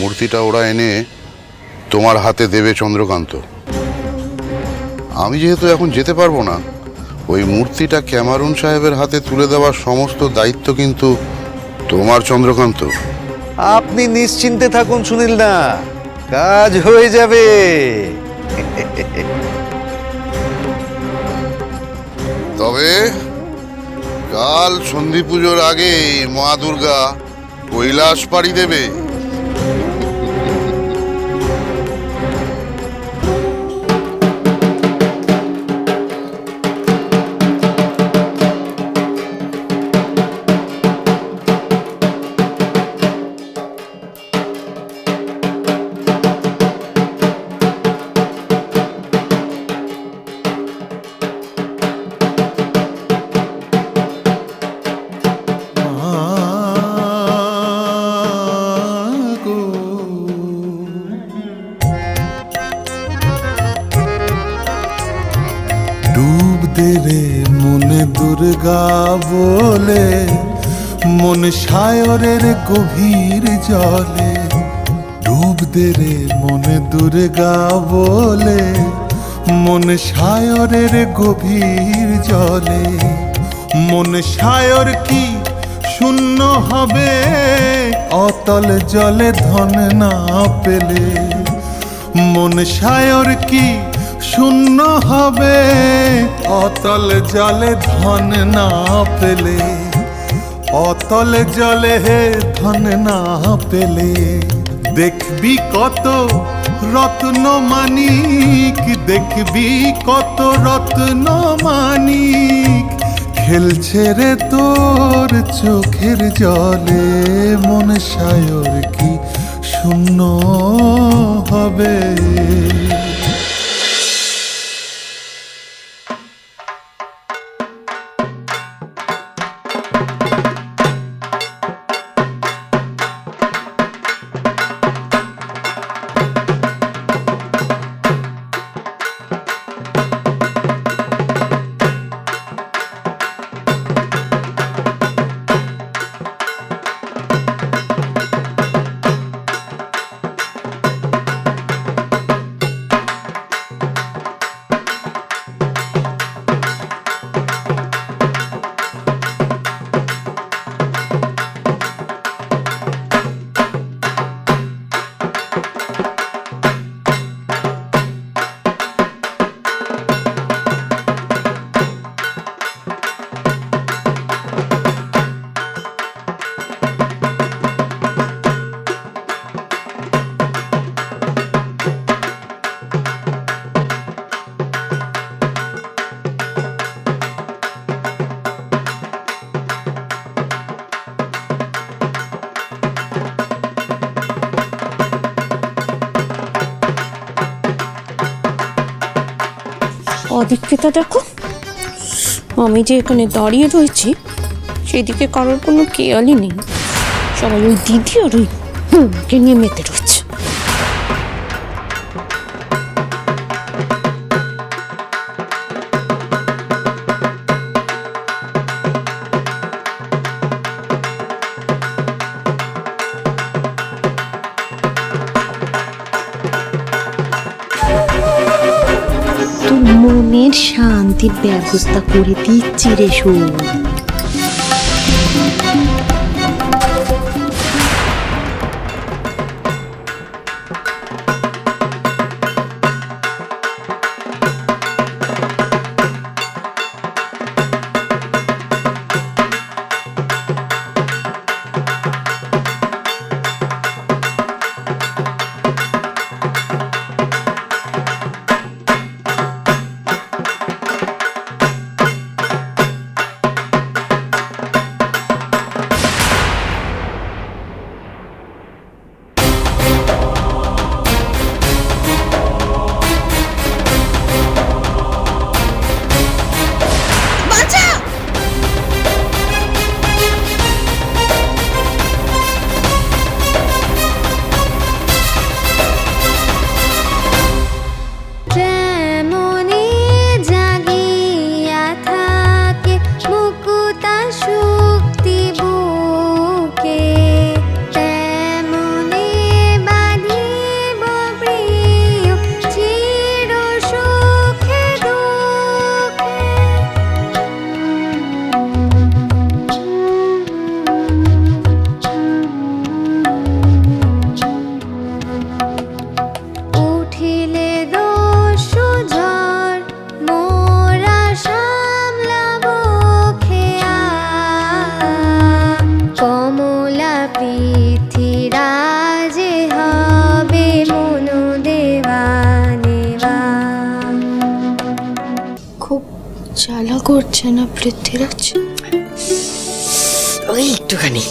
মূর্তিটা ওরা এনে তোমার হাতে দেবে চন্দ্রকান্ত। আমি যেহেতু এখন যেতে পারব না ওই মূর্তিটা ক্যামারুন সাহেবের হাতে তুলে দেওয়ার সমস্ত দায়িত্ব কিন্তু তোমার চন্দ্রকান্ত। আপনি নিশ্চিন্তে থাকুন সুনীল না কাজ হয়ে যাবে। তবে কাল সন্ধি পুজোর আগেই মা দুর্গা কৈলাস পাড়ি দেবে। দুর্গা বলে মন সায়রের গভীর জলে। ডুব দে রে মনে দুর্গা বলে মন সায়রের গভীর জলে। মন সায়র কি শূন্য হবে? অতল জলে ধন না পেলে। মন সায়র কি শূন্য হবে? অতল জলে ধন না পেলে, অতল জলে হে ধন না পেলে, দেখবি কত রত্ন মানিক দেখবি কত রত্ন মানিক খেলছে রে তোর চোখের জলে, মন সায়র কি শূন্য হবে? অধিকৃতা দেখো। আমি যে এখানে দাঁড়িয়ে রয়েছি, সেদিকে কারোর কোনো কেয়ালই নেই। সবাই ওই দিদি আর ওই হুমকে নিয়ে মেতে রয়েছে। শান্তির ব্যবস্থা করে দিচ্ছি রে পৃথিরাজে হবে মনু দেওয়া খুব চালা করছে না পৃথিরাজ ওই একটুখানি।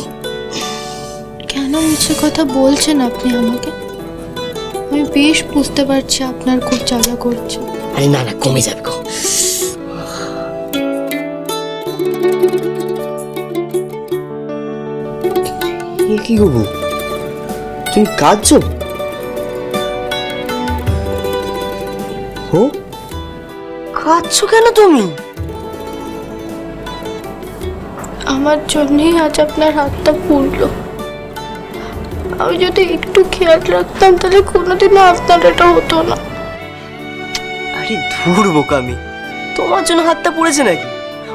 কেন মিছে কথা বলছেন আপনি আমাকে? আমি বেশ বুঝতে পারছি আপনার খুব চালা করছে। না না কমে যাবে কি গো? তুমি কাঁদছো? ও কাঁদছো কেন তুমি? আমার জন্যই আজ আপনার হাতটা পুড়লো। আমি যদি একটু খেয়াল রাখতাম তাহলে কোনোদিনও আপনার এটা হতো না। আরে ধুর বোকামি। তোমার জন্য হাতটা পড়েছে নাকি?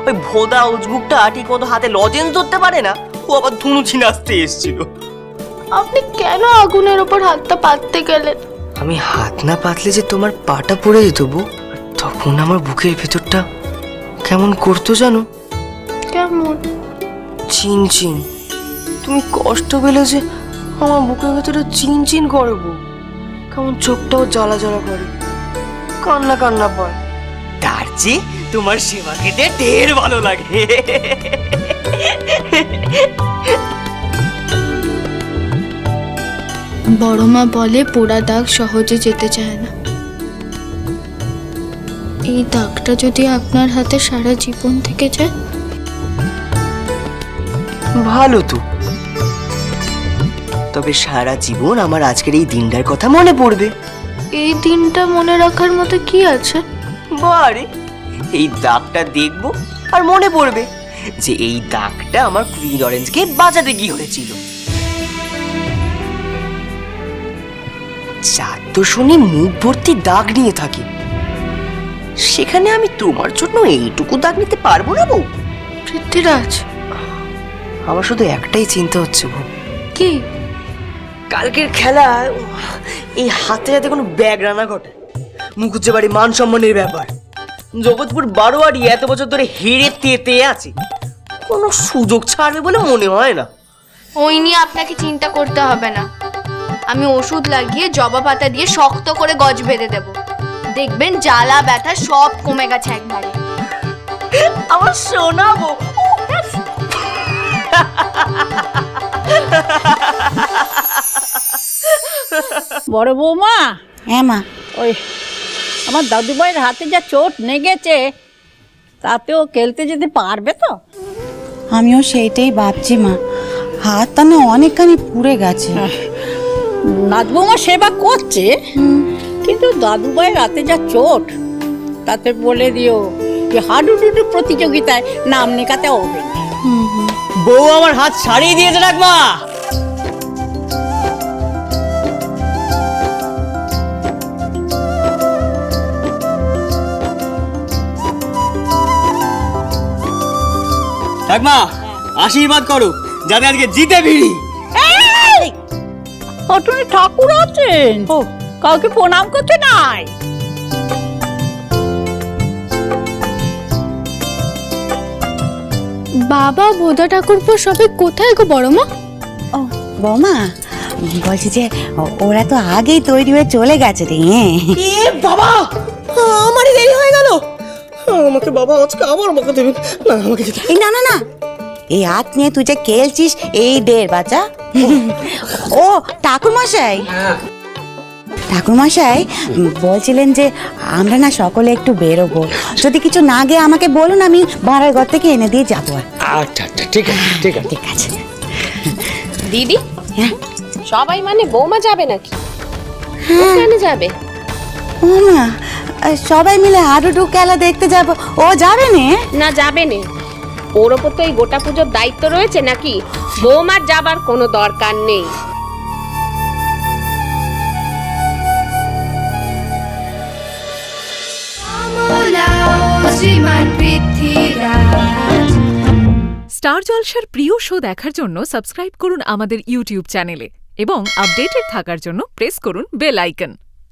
ওই ভোদা উজবুকটা ঠিক মতো হাতে লজেন্স ধরতে পারে না? ও আবার ধুনুচি নাচতে এসেছিল। আপনি কেন আগুনের ওপর হাতটা পাততে গেলেন? আমি হাত না পাতলে যে তোমার পাটা পড়ে যেত বউ তখন আমার বুকের ভেতরটা কেমন করতো জানো? কেমন? চিন চিন। তুমি কষ্ট পেলে যে আমার বুকের ভেতরে চিন চিন করে বউ। কেমন চোখটাও জ্বালা জ্বালা করে। কান্না কান্না পায় তার চেয়ে তোমার সেবা খেতে ঢের ভালো লাগে। বড় মা বলে পোড়া দাগ সহজে যেতে চায় না। এই দাগটা যদি আপনার হাতে সারা জীবন থেকে যায়? ভালো তো। তবে সারা জীবন আমার আজকের এই দিনটার কথা মনে পড়বে। এই দিনটা মনে রাখার মতো কি আছে? বারে এই দাগটা দেখব আর মনে পড়বে যে এই দাগটা আমার কুইন অরেঞ্জকে বাঁচাতে গিয়ে হয়েছিল। চাঁদ তো শুনি মুখ ভর্তি দাগ নিয়ে থাকে। সেখানে আমি তোমার জন্য এইটুকু দাগ নিতে পারব না বউ? পৃথ্বীরাজ। আমার শুধু একটাই চিন্তা হচ্ছে বউ। কি? কালকের খেলা এই হাতে যাতে কোনো ব্যাগ রানা ঘটে। মুখুজ্জে বাড়ি মান সম্মানের ব্যাপার। জগৎপুর বারোয়ারি এত বছর ধরে হেরে তেতে আছে। কোনো সুযোগ ছাড়বে বলে মনে হয় না। ওই নিয়ে আপনাকে চিন্তা করতে হবে না। আমি ওষুধ লাগিয়ে জবা পাতা দিয়ে শক্ত করে গজ বেঁধে দেব। দেখবেন জ্বালা ব্যথা সব কমে গেছে একবারে। আমার শোনাবো। বড় বৌমা। হ্যাঁ মা। ওই আমার দাদুভাইয়ের হাতে যা চোট লেগেছে তাতেও খেলতে যেতে পারবে তো? আমিও সেইটাই ভাবছি মা। হাতটা না অনেকখানি পুড়ে গেছে। নাথ বৌমা সেবা করছে কিন্তু দাদুভাইয়ের হাতে যা চোট তাতে বলে দিও যে হাডুডুডু প্রতিযোগিতায় নাম লেখাতে হবে। বউ আমার হাত ছাড়িয়ে দিয়েছে রাখবা ঠাকমা আশীর্বাদ করো যাতে আজকে জিতে ভিড়ি ওখানে ঠাকুর আছেন। কাউকে প্রণাম করতে নাই। বাবা বোধা ঠাকুরপো সবে কোথায় গো বড় মা? ও বৌমা বলছি যে ওরা তো আগেই তৈরি হয়ে চলে গেছে রে। এ বাবা বাবা আজকে আবার বকা দেবেন। না আমাকে যেতে এই না না না। এই হাত নিয়ে তুই যে খেলছিস এই দেড় বাচ্চা। ও ঠাকুর মশাই ঠাকুর মশাই বলছিলেন যে আমরা না সকলে একটু বেরোবো। যদি কিছু না গিয়ে আমাকে বলুন আমি ভাড়ার ঘর থেকে এনে দিয়ে যাব আর। আচ্ছা আচ্ছা ঠিক আছে ঠিক আছে। ঠিক আছে। দিদি হ্যাঁ? সবাই মানে বৌমা যাবে নাকি? কেন যাবে? ও মা সবাই মিলে হাডুডু খেলা দেখতে যাব। ও যাবে না? না যাবে না। ওর ওপর তো এই গোটা পুজোর দায়িত্ব রয়েছে নাকি? বৌমার যাবার কোনো দরকার নেই। স্টার জলসার প্রিয় শো দেখার জন্য সাবস্ক্রাইব করুন আমাদের ইউটিউব চ্যানেলে এবং আপডেটেড থাকার জন্য প্রেস করুন বেল আইকন।